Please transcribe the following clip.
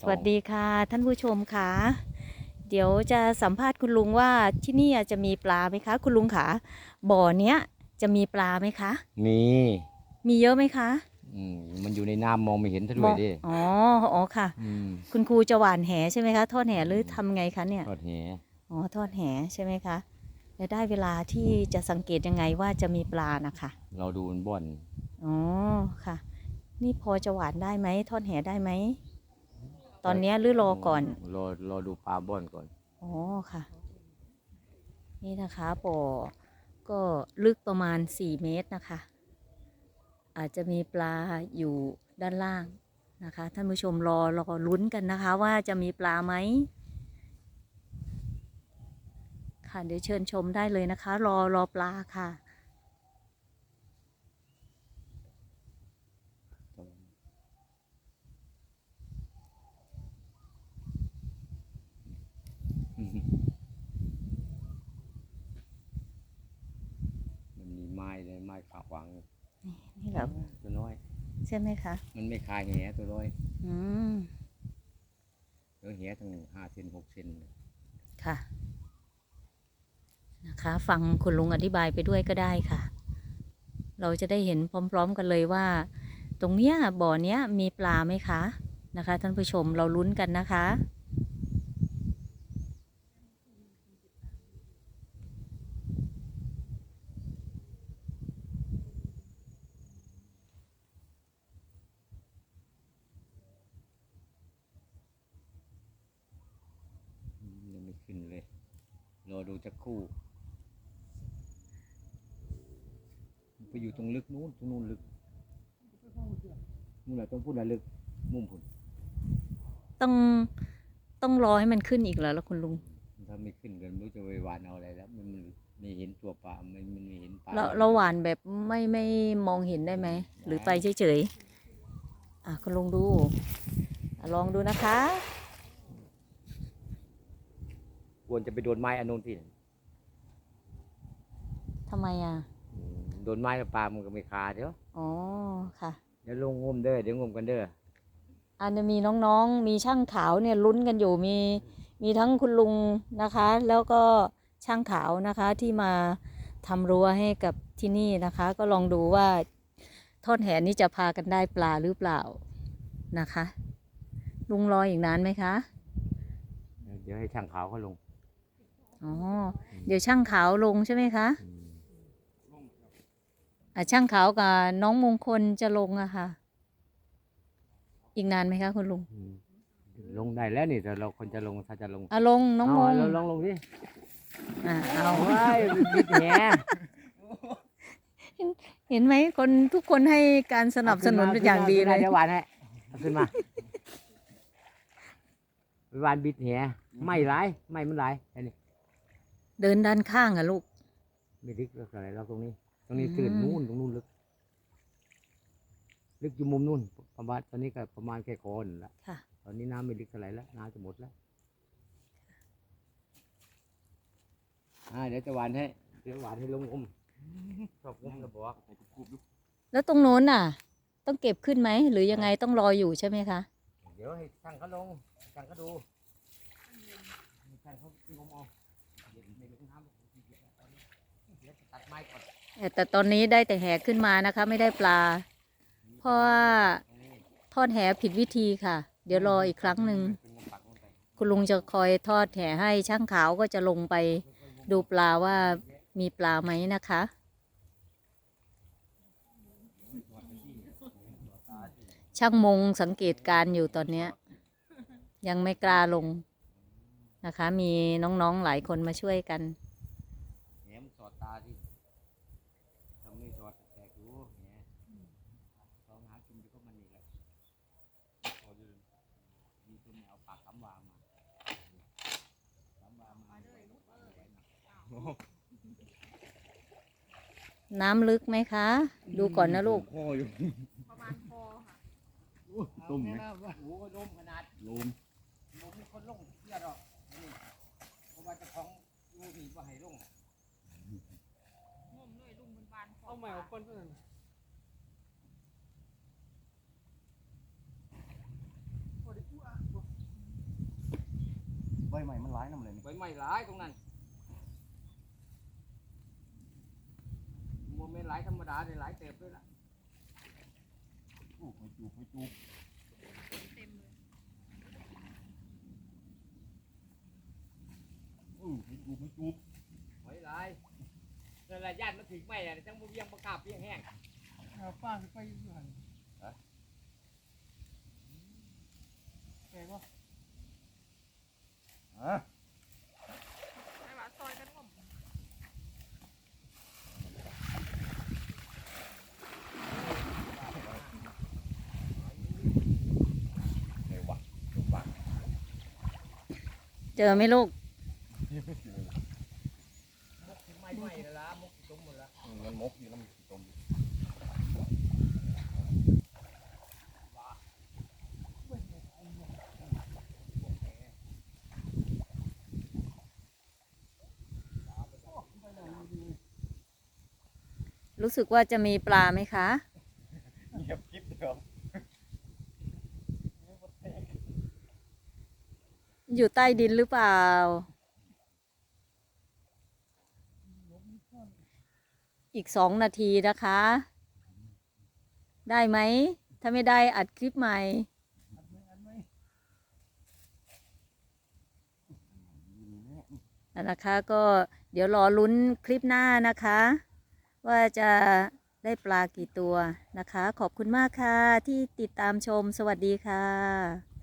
สสวัสดีค่ะ ท่านผู้ชมค่ะ เดี๋ยวจะสัมภาษณ์คุณลุงว่าที่นี่จะมีปลาไหมคะ คุณลุงคะบ่อเนี้ยจะมีปลาไหมคะ มี มีเยอะไหมคะอืมมันอยู่ในน้ำมองไม่เห็นซะด้มวยองดิอ๋ออ๋อค่ะ อืมคุณครูจะหว่านแหใช่ไหมคะทอดแหหรือทำไงคะเนี่ยทอดแหอ๋อทอดแหใช่ไหมคะแล้วได้เวลาที่จะสังเกตยังไงว่าจะมีปลานะคะเราดูมันบ่อนอ๋อค่ะ นี่พอจะหวานได้ไหมทอดแหได้ไหม ตอนเนี้ยหรือรอก่อน รอรอดูปลาบ่อนก่อน อ๋อค่ะ นี่นะคะบ่อก็ลึกประมาณ 4 เมตรนะคะ อาจจะมีปลาอยู่ด้านล่างนะคะ ท่านผู้ชมรอรอลุ้นกันนะคะ ว่าจะมีปลาไหมค่ะเดี๋ยวเชิญชมได้เลยนะคะ รอรอปลาค่ะ มันมีไม้เลยไม้ ขาวางนี่แบบตัวน้อย ใช่ไหมคะ มันไม่คายแหตัวน้อย อืมเดี๋ยวแหตั้งห้าเซนหกเซนค่ะ นะคะ ฟังคุณลุงอธิบายไปด้วยก็ได้ค่ะ เราจะได้เห็นพร้อม ๆ กันเลยว่า ตรงเนี้ยบ่อเนี้ยมีปลาไหมคะนะคะ ท่านผู้ชมเราลุ้นกันนะคะ อืมยังไม่ขึ้นเลย รอ ดูจะครู่ไปอยู่ตรงลึกนู้นตรงนู้นลึกนู่นแหละต้องพูดอะไรลึกมุมผุนต้องต้องรอให้มันขึ้นอีกเหรอแล้วคุณลุงถ้าไม่ขึ้นกันไม่รู้จะไปหวานเอาอะไรแล้วมันมันไม่เห็นตัวปลามันมันไม่เห็นปลาเราเราหวานแบบไม่ไม่มองเห็นได้ไหม หรือไปเฉยๆอะคุณลุงดูอะลองดูนะคะ ควรจะไปโดนไม้อันนู้นที่ทำไมอะอืมโดนไม้แล้วปลามันก็ไม่คาเดี๋ยวอ๋อ ค่ะ เดี๋ยวลงงมเด้อ เดี๋ยวงมกันเด้ออันจะมีน้องๆ มีช่างขาวเนี่ยลุ้นกันอยู่ มี มีทั้งคุณลุงนะคะ แล้วก็ช่างขาวนะคะที่มาทำรั้วให้กับที่นี่นะคะ ก็ลองดูว่าทอดแหนี้จะพากันได้ปลาหรือเปล่านะคะ ลุงรออีกนานไหมคะ เดี๋ยวให้ช่างขาวเขาลง อ๋อ เดี๋ยวช่างขาวลงใช่ไหมคะอืมอะช่างขาวกับน้องมงคลจะลงอะค่ะ อีกนานไหมคะคุณลุงอืมลงได้แล้วนี่แต่เราคนจะลงถ้าจะลงอะลงน้องมงเราลองลงสิอะเอาเอาไว้บิดแหเห็นไหมคนทุกคนให้การสนับสนุนเป็นอย่างดีเลยเดี๋ยวหวานให้เอาขึ้นมาไปหวานบิดแหไม่ร้ายไม่มันร้ายไอ้นี่ เดินด้านข้างอะลูก ไม่ลึกเท่าไหร่เราตรงนี้ ตรงนี้ตื่นอืม นู่นตรงนู้นลึก ลึกอยู่มุมนู่นประมาณตอนนี้ก็ประมาณแค่คอนั่นละค่ะ ตอนนี้น้ำไม่ลึกเท่าไหร่แล้วน้ำจะหมดแล้วอ่าเดี๋ยวจะหวานให้เดี๋ยวหวานให้ลงงมชอบงมระบอกแล้วตรงโน้นน่ะ ต้องเก็บขึ้นไหม หรือยังไงต้องรออยู่ใช่ไหมคะ เดี๋ยวให้ช่างเขาลงช่างเขาดู แต่ตอนนี้ได้แต่แหขึ้นมานะคะ ไม่ได้ปลา เพราะว่าทอดแหผิดวิธีค่ะ เดี๋ยวรออีกครั้งหนึ่งคุณลุงจะคอยทอดแหให้ช่างขาวก็จะลงไปดูปลาว่ามีปลาไหมนะคะ ช่างมงสังเกตการอยู่ตอนนี้ยังไม่กล้าลง นะคะ มีน้องๆหลายคนมาช่วยกันแหมสอดตาที่ทำไม่สอดแตกรู้แหมลองหากินอยู่ก็มันนี่แหละพอยืนมีคนเอาปากคำวางมาคำวางมาน้ำลึกไหมคะ ดูก่อนนะลูกคออยู่ประมาณคอค่ะตุ่มไหมโอ้ลมขนาดลมลมมีคนลงเที่ยวดอกนี่เพราะว่าเจะของ อยู่นี่ว่าให้ลงงมเลยลุงมันบานคอเอาใหม่เอาคนเพื่อนเบใหม่มันร้ายน้ำเลยนี่ใบไม้หลายตรงนั้นโมเมนต์หลายธรรมดาเลยหลายเติบด้วยล่ะอู้ไม่จูบไม่จูบ เต็มเลยอู้ไม่จูบไม่จูบหอยหลายนั่นแหละญาติมันถึงไม่เนี่ยจังบ่เวียงประกาศเพียงแห้งป้าไปอยู่หันฮะแกก็ฮะไอ้หว่าซอยกันงมไหนวะจูบปากเจอไหมลูก นี่ไม่สิเลย มุกถึงไม่ไหม้แล้วล่ะมุกจมหมดแล้ว อืมมันมกอยู่แล้วมันตมอยู่ รู้สึกว่าจะมีปลาไหมคะ เงียบกิ๊บเดียวอยู่ใต้ดินหรือเปล่า อีกสองนาทีนะคะ ได้ไหม ถ้าไม่ได้อัดคลิปใหม่นั่นนะคะก็เดี๋ยวรอลุ้นคลิปหน้านะคะ ว่าจะได้ปลากี่ตัวนะคะ ขอบคุณมากค่ะที่ติดตามชมสวัสดีค่ะ